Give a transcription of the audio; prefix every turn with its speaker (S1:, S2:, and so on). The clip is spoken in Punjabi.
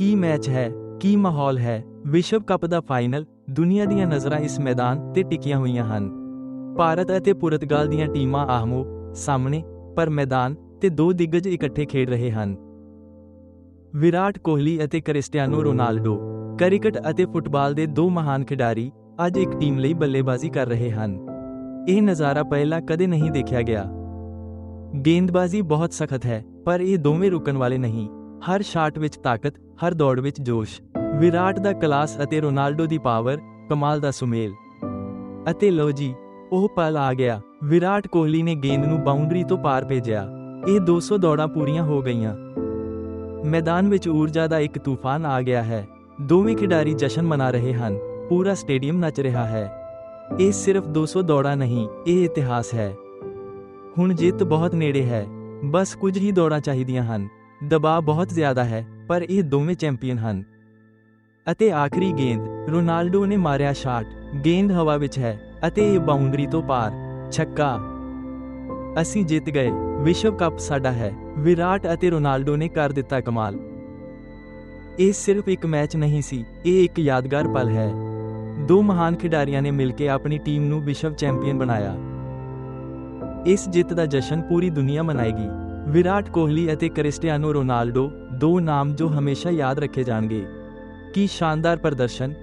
S1: ਕੀ ਮੈਚ ਹੈ, ਕੀ ਮਾਹੌਲ ਹੈ, ਵਿਸ਼ਵ ਕੱਪ ਦਾ ਫਾਈਨਲ, ਦੁਨੀਆ ਦੀਆਂ ਨਜ਼ਰਾਂ ਇਸ ਮੈਦਾਨ ਤੇ ਟਿਕੀਆਂ ਹੋਈਆਂ ਹਨ। ਭਾਰਤ ਅਤੇ ਪੁਰਤਗਾਲ ਦੀਆਂ ਟੀਮਾਂ ਆਹਮੋ, ਸਾਹਮਣੇ, ਪਰ ਮੈਦਾਨ ਤੇ ਦੋ ਦਿੱਗਜ ਇਕੱਠੇ ਖੇਡ ਰਹੇ ਹਨ। ਵਿਰਾਟ ਕੋਹਲੀ ਅਤੇ ਕ੍ਰਿਸਟੀਆਨੋ ਰੋਨਾਲਡੋ, ਕ੍ਰਿਕਟ ਅਤੇ ਫੁੱਟਬਾਲ ਦੇ ਦੋ ਮਹਾਨ ਖਿਡਾਰੀ ਅੱਜ ਇੱਕ ਟੀਮ ਲਈ ਬੱਲੇਬਾਜ਼ੀ ਕਰ ਰਹੇ ਹਨ। ਇਹ ਨਜ਼ਾਰਾ ਪਹਿਲਾਂ ਕਦੇ ਨਹੀਂ ਦੇਖਿਆ ਗਿਆ। ਗੇਂਦਬਾਜ਼ੀ ਬਹੁਤ ਸਖਤ ਹੈ, ਪਰ ਇਹ ਦੋਵੇਂ ਰੁਕਣ ਵਾਲੇ ਨਹੀਂ। ਹਰ ਸ਼ਾਟ ਵਿੱਚ ਤਾਕਤ, ਹਰ ਦੌੜ ਵਿੱਚ ਜੋਸ਼। ਵਿਰਾਟ ਦਾ ਕਲਾਸ ਅਤੇ ਰੋਨਾਲਡੋ ਦੀ ਪਾਵਰ, ਕਮਾਲ ਦਾ ਸੁਮੇਲ। ਅਤੇ ਲਓ ਜੀ, ਉਹ ਪਲ ਆ ਗਿਆ। ਵਿਰਾਟ ਕੋਹਲੀ ਨੇ ਗੇਂਦ ਨੂੰ ਬਾਉਂਡਰੀ ਤੋਂ ਪਾਰ ਭੇਜਿਆ। ਇਹ 200 ਦੌੜਾਂ ਪੂਰੀਆਂ ਹੋ ਗਈਆਂ। ਮੈਦਾਨ ਵਿੱਚ ਊਰਜਾ ਦਾ ਇੱਕ ਤੂਫਾਨ ਆ ਗਿਆ ਹੈ। ਦੋਵੇਂ ਖਿਡਾਰੀ ਜਸ਼ਨ ਮਨਾ ਰਹੇ ਹਨ। ਪੂਰਾ ਸਟੇਡੀਅਮ ਨੱਚ ਰਿਹਾ ਹੈ। ਇਹ ਸਿਰਫ 200 ਦੌੜਾਂ ਨਹੀਂ, ਇਹ ਇਤਿਹਾਸ ਹੈ। ਹੁਣ ਜਿੱਤ ਬਹੁਤ ਨੇੜੇ ਹੈ। ਬਸ ਕੁਝ ਹੀ ਦੌੜਾਂ ਚਾਹੀਦੀਆਂ ਹਨ। ਦਬਾਅ ਬਹੁਤ ਜ਼ਿਆਦਾ ਹੈ, ਪਰ ਇਹ ਦੋਵੇਂ ਚੈਂਪੀਅਨ ਹਨ। ਅਤੇ ਆਖਰੀ ਗੇਂਦ, ਰੋਨਾਲਡੋ ਨੇ ਮਾਰਿਆ ਸ਼ਾਟ, ਗੇਂਦ ਹਵਾ ਵਿੱਚ ਹੈ, ਅਤੇ ਇਹ ਬਾਉਂਡਰੀ ਤੋਂ ਪਾਰ, ਛੱਕਾ। ਅਸੀਂ ਜਿੱਤ ਗਏ, ਵਿਸ਼ਵ ਕੱਪ ਸਾਡਾ ਹੈ, ਵਿਰਾਟ ਅਤੇ ਰੋਨਾਲਡੋ ਨੇ ਕਰ ਦਿੱਤਾ ਕਮਾਲ। ਇਹ ਸਿਰਫ ਇੱਕ ਮੈਚ ਨਹੀਂ ਸੀ, ਇਹ ਇੱਕ ਯਾਦਗਾਰ ਪਲ ਹੈ। ਦੋ ਮਹਾਨ ਖਿਡਾਰੀਆਂ ਨੇ ਮਿਲ ਕੇ ਆਪਣੀ ਟੀਮ ਨੂੰ ਵਿਸ਼ਵ ਚੈਂਪੀਅਨ ਬਣਾਇਆ। ਇਸ ਜਿੱਤ ਦਾ ਜਸ਼ਨ ਪੂਰੀ ਦੁਨੀਆ ਮਨਾਏਗੀ। ਵਿਰਾਟ ਕੋਹਲੀ ਅਤੇ ਕ੍ਰਿਸਟੀਆਨੋ ਰੋਨਾਲਡੋ ਦੋ ਨਾਮ ਜੋ ਹਮੇਸ਼ਾ ਯਾਦ ਰੱਖੇ ਜਾਣਗੇ। ਕੀ ਸ਼ਾਨਦਾਰ ਪ੍ਰਦਰਸ਼ਨ